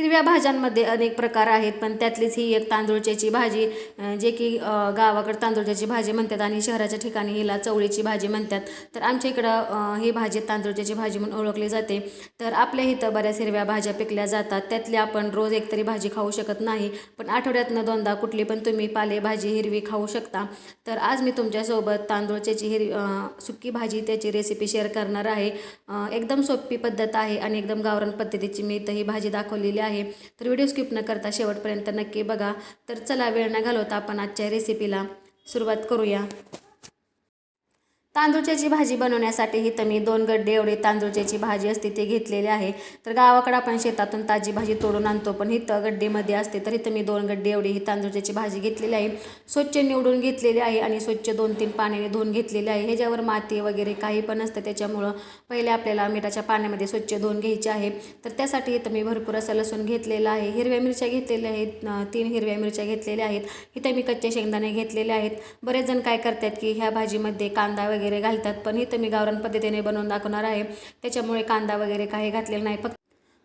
हिरव्या भाज्यांमध्ये अनेक प्रकार आहेत पण त्यातलीच ही एक तांदूळच्याची भाजी जे की गावाकडं गावाकडे तांदूळच्याची भाजी म्हणतात आणि शहराच्या ठिकाणी हिला चवळीची भाजी म्हणतात. तर आमच्या इकडं ही भाजी तांदूळच्याची भाजी म्हणून ओळखली जाते. तर आपल्या इथं बऱ्याच हिरव्या भाज्या पिकल्या जातात. त्यातली आपण रोज एकतरी भाजी खाऊ शकत नाही पण आठवड्यातनं दोनदा कुठली पण तुम्ही पालेभाजी हिरवी खाऊ शकता. तर आज मी तुमच्यासोबत तांदूळच्याची हिर सुक्की सुकी भाजी त्याची रेसिपी शेअर करणार आहे. एकदम सोपी पद्धत आहे आणि एकदम गावरान पद्धतीची मी इथं ही भाजी दाखवलेली आहे. तर व्हिडिओ स्किप न करता शेवटपर्यंत नक्की बघा. तर चला वेळ न घालवता आपण आजच्या रेसिपीला सुरुवात करूया. तांदूळच्याची भाजी बनवण्यासाठी तर मी दोन गड्डे एवढे तांदूळच्याची भाजी असते ते घेतलेले आहे. तर गावाकडं आपण शेतातून ताजी भाजी तोडून आणतो पण इथं गड्डेमध्ये असते तर इथं मी दोन गड्डे एवढी ही तांदूळच्याची भाजी घेतलेली आहे. स्वच्छ निवडून घेतलेली आहे आणि स्वच्छ दोन तीन पाण्याने धुवून घेतलेली आहे. ह्याच्यावर माती वगैरे काही पण असतं त्याच्यामुळं पहिले आपल्याला मिठाच्या पाण्यामध्ये स्वच्छ धुवून घ्यायचे आहे. तर त्यासाठी इथं मी भरपूर असं लसूण घेतलेलं आहे. हिरव्या मिरच्या घेतलेल्या आहेत तीन हिरव्या मिरच्या घेतलेल्या आहेत. इथं मी कच्चे शेंगदाणे घेतलेले आहेत. बरेच जण काय करतात की ह्या भाजीमध्ये कांदा वगैरे वगैरे घालतात. पण इथं मी गावरान पद्धतीने बनवून दाखवणार आहे. त्याच्यामुळे कांदा वगैरे काही घातलेला नाही. फक्त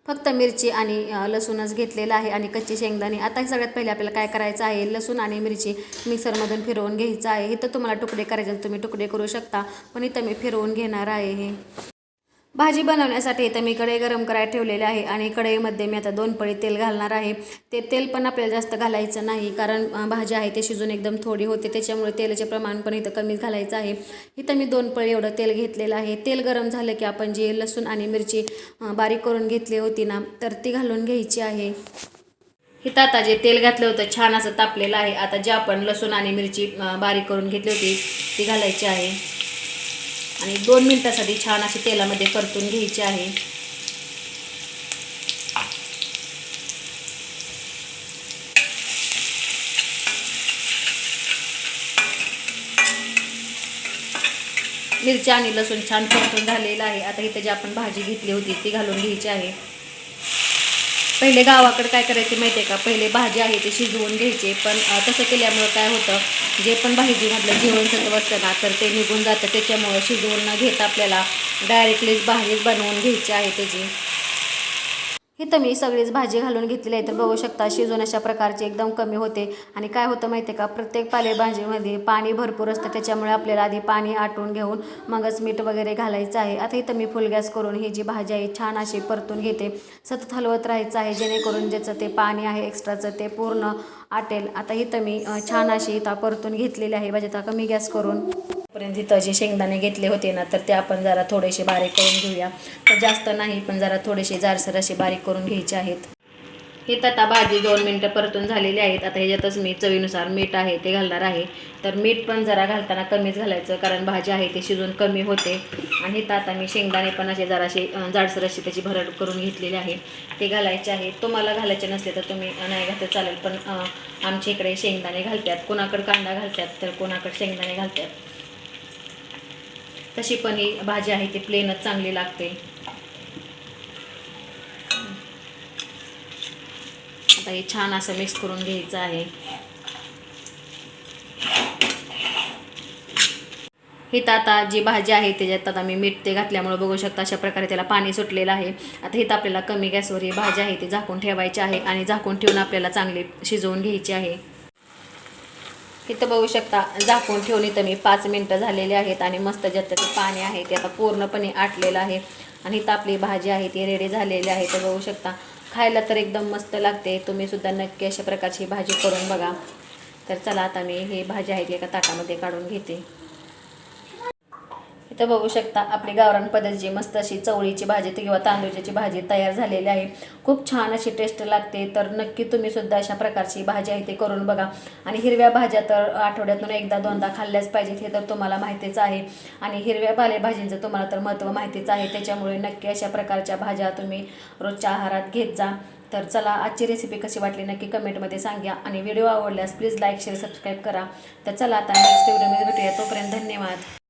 फक्त मिरची आणि लसूणच घेतलेला आहे आणि कच्चे शेंगदाणे. आता हे सगळ्यात पहिले आपल्याला काय करायचं आहे? लसूण आणि मिरची मिक्सरमधून फिरवून घ्यायचं आहे. इथं तुम्हाला तुकडे करायचे तुम्ही तुकडे करू शकता. पण इथं मी फिरवून घेणार आहे हे. भाजी बनवण्यासाठी इथं मी कढई गरम करायला ठेवलेले आहे आणि कढईमध्ये मी आता दोन पळी तेल घालणार आहे. ते तेल पण आपल्याला जास्त घालायचं नाही कारण भाजी आहे ते शिजून एकदम थोडी होते त्याच्यामुळे तेलाचे प्रमाण पण इथं कमीच घालायचं आहे. इथं मी दोन पळी एवढं तेल घेतलेलं आहे. तेल गरम झालं की आपण जे लसूण आणि मिरची बारीक करून घेतली होती ना तर ती घालून घ्यायची आहे. इथं आता जे तेल घातलं होतं छान असं तापलेलं आहे. आता जे आपण लसूण आणि मिरची बारीक करून घेतली होती ती घालायची आहे. आणि दोन मिनिटासाठी छान अशी तेलामध्ये परतून घ्यायची आहे. मिरच्या आणि लसूण छान परतून झालेलं आहे. आता इथं जी आपण भाजी घेतली होती ती घालून घ्यायची आहे. पहिले गावाकडे काय करायचे माहिती आहे का? पहिले भाजी आहे ते शिजवून घ्यायचे पण तसं केल्यामुळं काय होतं जे पण भाजीमधलं जीवनसत्व असतं ना तर ते निघून जातं. त्याच्यामुळं शिजवून न घेता आपल्याला डायरेक्टलीच भाजीच बनवून घ्यायची आहे त्याची. इथं मी सगळीच भाजी घालून घेतलेली आहे. तर बघू शकता शिजून अशा प्रकारचे एकदम कमी होते. आणि काय होतं माहिती आहे का प्रत्येक पालेभाजीमध्ये पाणी भरपूर असतं. त्याच्यामुळे आपल्याला आधी पाणी आटून घेऊन मगच मीठ वगैरे घालायचं आहे. आता इथं मी फुल गॅस करून ही जी भाजी आहे छान अशी परतून घेते. सतत हलवत राहायचं आहे जेणेकरून ज्याचं ते पाणी आहे एक्स्ट्राचं ते पूर्ण आटेल. आता इथं मी छान अशी इथं परतून घेतलेली आहे. भाजी आता कमी गॅस करून. पर्यंत इथं जे शेंगदाणे घेतले होते ना तर ते आपण जरा थोडेसे बारीक करून घेऊया. तर जास्त नाही पण जरा थोडेसे जारसर असे बारीक करून घ्यायचे आहेत. हे तर आता भाजी दोन मिनटं परतून झालेली आहेत. आता ह्याच्यातच मी चवीनुसार मीठ आहे ते घालणार आहे. तर मीठ पण जरा घालताना कमीच घालायचं कारण भाजी आहे ते शिजून कमी होते. आणि तर आता मी शेंगदाणे पण असे जराशी जाडसर अशी त्याची भरड करून घेतलेली आहे. ते घालायचे आहे. तुम्हाला घालायचे नसले तर तुम्ही नाही घातलं चालेल पण आमच्या इकडे शेंगदाणे घालतात. कोणाकडे कांदा घालतात तर कोणाकडे शेंगदाणे घालतात. तशी पण ही भाजी आहे ती प्लेनच चांगली लागते. आता हे छान असं मिक्स करून घ्यायचं आहे. हिथं आता जी भाजी आहे त्याच्यात आता मी मीठ ते घातल्यामुळे बघू शकता अशा प्रकारे त्याला पाणी सुटलेलं आहे. आता हिथं आपल्याला कमी गॅसवर ही भाजी आहे ती झाकून ठेवायची आहे आणि झाकून ठेवून आपल्याला चांगली शिजवून घ्यायची आहे. इथं बघू शकता झाकून ठेवून इथं मी पाच मिनटं झालेली आहेत आणि मस्त ज्यात पाणी आहे ते आता पूर्णपणे आटलेलं आहे. आणि इथं आपली भाजी आहे ती रेडी झालेली आहे. तर बघू शकता खायला तर एकदम मस्त लागते. तुम्ही सुद्धा नक्की अशा प्रकारची भाजी करून बघा. तर चला आता मी ही भाजी आहे ती एका ताटामध्ये काढून घेते. इथं बघू शकता आपली गावरान पद्धतीची मस्त अशी चवळीची भाजी किंवा तांदूळची भाजी तयार झालेली आहे. खूप छान अशी टेस्ट लागते. तर नक्की तुम्ही सुद्धा अशा प्रकारची भाजी आहे ते करून बघा. आणि हिरव्या भाज्या तर आठवड्यातून एकदा दोनदा खाल्ल्याच पाहिजेत हे तर तुम्हाला माहितीच आहे. आणि हिरव्या पालेभाजींचं तुम्हाला तर महत्त्व माहितीच आहे. त्याच्यामुळे नक्की अशा प्रकारच्या भाज्या तुम्ही रोजच्या आहारात घेत जा. तर चला आजची रेसिपी कशी वाटली नक्की कमेंटमध्ये सांगा. आणि व्हिडिओ आवडल्यास प्लीज लाईक शेअर सबस्क्राईब करा. तर चला आता नेक्स्ट व्हिडिओमध्ये भेटूया. तो